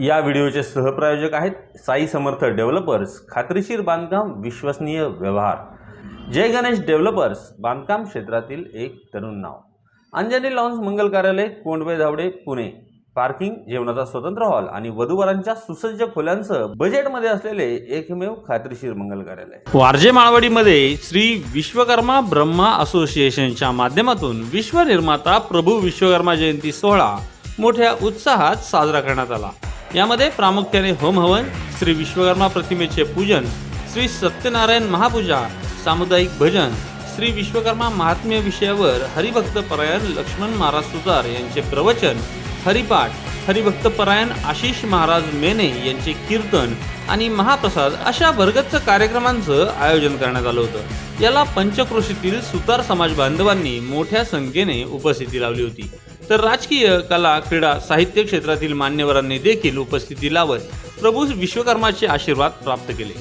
या व्हिडिओचे सहप्रायोजक आहेत साई समर्थ डेव्हलपर्स खात्रीशीर बांधकाम विश्वसनीय व्यवहार. जय गणेश डेव्हलपर्स बांधकाम क्षेत्रातील एक तरुण नाव. अंजनी लॉन्स मंगल कार्यालय कोंडवे धावडे पुणे. पार्किंग जेवणाचा स्वतंत्र हॉल आणि वधूवरांच्या सुसज्ज खोल्यांसह बजेटमध्ये असलेले एकमेव खात्रीशीर मंगल कार्यालय. वारजे माळवाडीमध्ये श्री विश्वकर्मा ब्रह्मा असोसिएशनच्या माध्यमातून विश्वनिर्माता प्रभू विश्वकर्मा जयंती सोहळा मोठ्या उत्साहात साजरा करण्यात आला. यामध्ये प्रामुख्याने होम हवन श्री विश्वकर्मा प्रतिमेचे पूजन श्री सत्यनारायण महापूजा सामुदायिक भजन श्री विश्वकर्मा महात्म्य विषयावर हरिभक्त परायण लक्ष्मण महाराज सुतार यांचे प्रवचन हरिपाठ हरिभक्त परायण आशिष महाराज मेने यांचे कीर्तन आणि महाप्रसाद अशा भरगच्च कार्यक्रमांचं आयोजन करण्यात आलं होतं. याला पंचक्रोशीतील सुतार समाज बांधवांनी मोठ्या संख्येने उपस्थिती लावली होती. तर राजकीय कला क्रीडा साहित्य क्षेत्रातील मान्यवरांनी देखील उपस्थिती लावत प्रभू विश्वकर्माचे आशीर्वाद प्राप्त केले.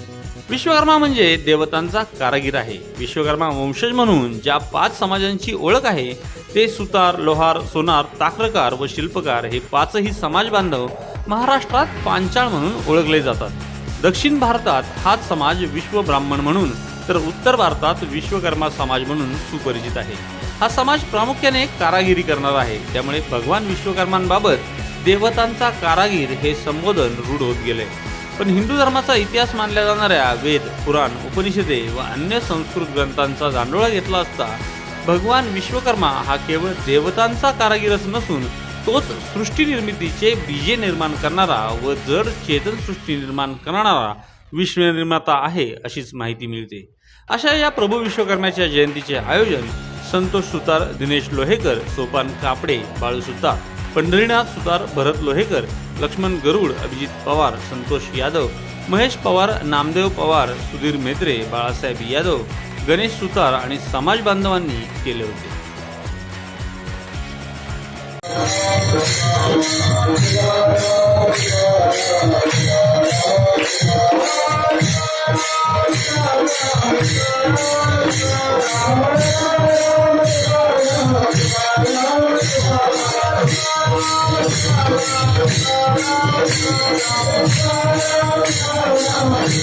विश्वकर्मा म्हणजे देवतांचा कारागीर आहे. विश्वकर्मा वंशज म्हणून ज्या पाच समाजांची ओळख आहे ते सुतार लोहार सोनार ताक्रकार व शिल्पकार हे पाचही समाज बांधव महाराष्ट्रात पांचाळ म्हणून ओळखले जातात. दक्षिण भारतात हाच समाज विश्व ब्राह्मण म्हणून तर उत्तर भारतात विश्वकर्मा समाज म्हणून सुपरिचित आहे. हा समाज प्रामुख्याने कारागिरी करणार आहे. त्यामुळे भगवान विश्वकर्मांबाबत देवतांचा कारागीर हे संबोधन रूढ होत गेले. पण हिंदू धर्माचा इतिहास मानल्या जाणाऱ्या वेद पुराण उपनिषदे व अन्य संस्कृत ग्रंथांचा जांडोळा घेतला असता भगवान विश्वकर्मा हा केवळ देवतांचा कारागीरच नसून तोच सृष्टी निर्मितीचे बीजे निर्माण करणारा व जड चेतन सृष्टी निर्माण करणारा विश्वनिर्माता आहे अशीच माहिती मिळते. अशा या प्रभू विश्वकर्माच्या जयंतीचे आयोजन संतोष सुतार दिनेश लोहेकर सोपान कापडे बाळू सुतार पंढरीनाथ सुतार भरत लोहेकर लक्ष्मण गरुड अभिजित पवार संतोष यादव महेश पवार नामदेव पवार सुधीर मेत्रे बाळासाहेब यादव गणेश सुतार आणि समाज बांधवांनी केले होते.